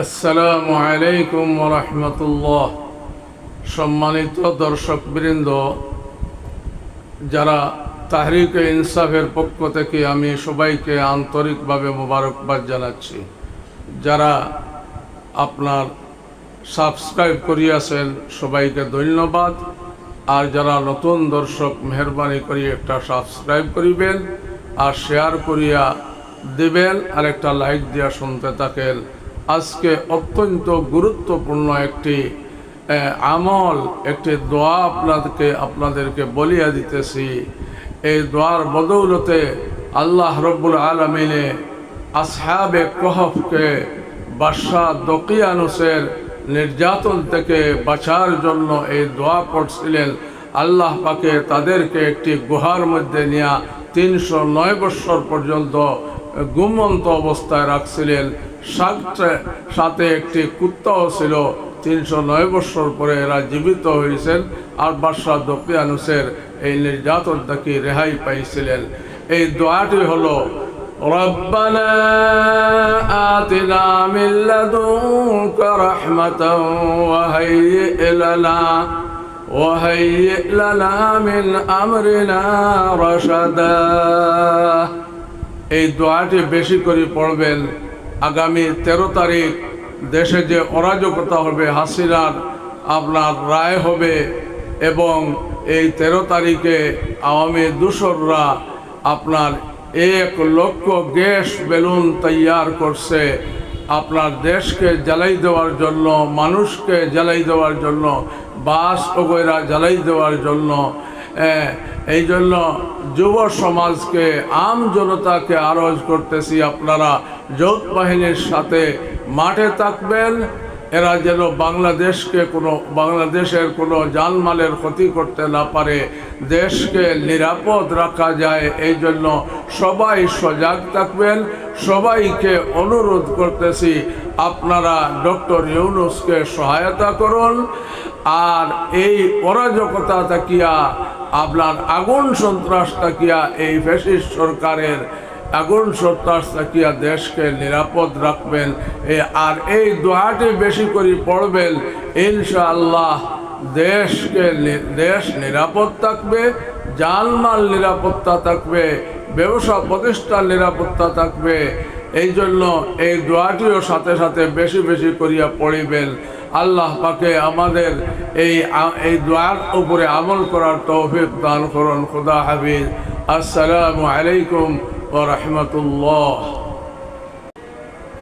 আসসালামু আলাইকুম রহমতুল্লাহ। সম্মানিত দর্শকবৃন্দ, যারা তাহরিক ইনসাফের পক্ষ থেকে আমি সবাইকে আন্তরিকভাবে মোবারকবাদ জানাচ্ছি। যারা আপনার সাবস্ক্রাইব করিয়াছেন, সবাইকে ধন্যবাদ। আর যারা নতুন দর্শক, মেহরবানি করি একটা সাবস্ক্রাইব করিবেন, আর শেয়ার করিয়া দেবেন আর একটা লাইক দিয়া শুনতে থাকেন। আজকে অত্যন্ত গুরুত্বপূর্ণ একটি আমল, একটি দোয়া আপনাদেরকে আপনাদেরকে বলিয়া দিতেছি। এই দোয়ার বদৌলতে আল্লাহ রব্বুল আলমিনে আসহাবে কহফকে বাদশাহ দকিয়ানুসের নির্যাতন থেকে বাঁচার জন্য এই দোয়া করছিলেন আল্লাহ পাকে তাদেরকে একটি গুহার মধ্যে নিয়ে তিনশো নয় বৎসর পর্যন্ত গুমন্ত অবস্থায় রাখছিলেন সাথে সাথে একটি কুত্তাও ছিল তিনশো নয় বৎসর পরে এরা জীবিত হয়েছেন আর বাদশাহ দকিয়ানুসের এই নির্যাতন থেকে রেহাই পাইছিলেন এই দোয়াটি হলো ربنا آتنا من لدنك رحمة وهيئ لنا وهيئ لنا من أمرنا رشدا এই দোয়াটি বেশি করে পড়বেন। আগামী তেরো তারিখ দেশে যে অরাজকতা হবে, হাসিনার আপনার রায় হবে এবং এই তেরো তারিখে আওয়ামী দূষররা আপনার এক লক্ষ গ্যাস বেলুন তৈয়ার করছে। আপনার দেশকে জ্বালাই দেওয়ার জন্য, মানুষকে জ্বালাই দেওয়ার জন্য, বাস ওগৈরা জ্বালাই দেওয়ার জন্য এই জন্য যুব সমাজকে, আম জনতাকে আরজ করতেছি আপনারা যৌথ বাহিনীর সাথে মাঠে থাকবেন। এরা যেন বাংলাদেশকে কোনো, বাংলাদেশের কোনো জানমালের ক্ষতি করতে না পারে, দেশকে নিরাপদ রাখা যায়, এই জন্য সবাই সজাগ থাকবেন। সবাইকে অনুরোধ করতেছি, আপনারা ডক্টর ইউনুসকে সহায়তা করুন। আর এই অরাজকতা তাকিয়া আপনার আগুন সন্ত্রাস তাকিয়া এই ফ্যাসিস্ট সরকারের আগুন সন্ত্রাস তাকিয়া দেশকে নিরাপদ রাখবেন। আর এই দোয়াটি বেশি করে পড়বেন, ইনশাআল্লাহ দেশকে দেশ নিরাপদ থাকবে, জানমাল নিরাপত্তা থাকবে, ব্যবসা প্রতিষ্ঠান নিরাপত্তা থাকবে। এই জন্য এই দোয়াটিও সাথে সাথে বেশি বেশি করিয়া পড়িবেন। আল্লাহ পাকে আমাদের এই এই দোয়ার উপরে আমল করার তৌফিক দান করুন, খুদা হাবিজ আসসালামু আলাইকুম ও রহমতুল্লাহ।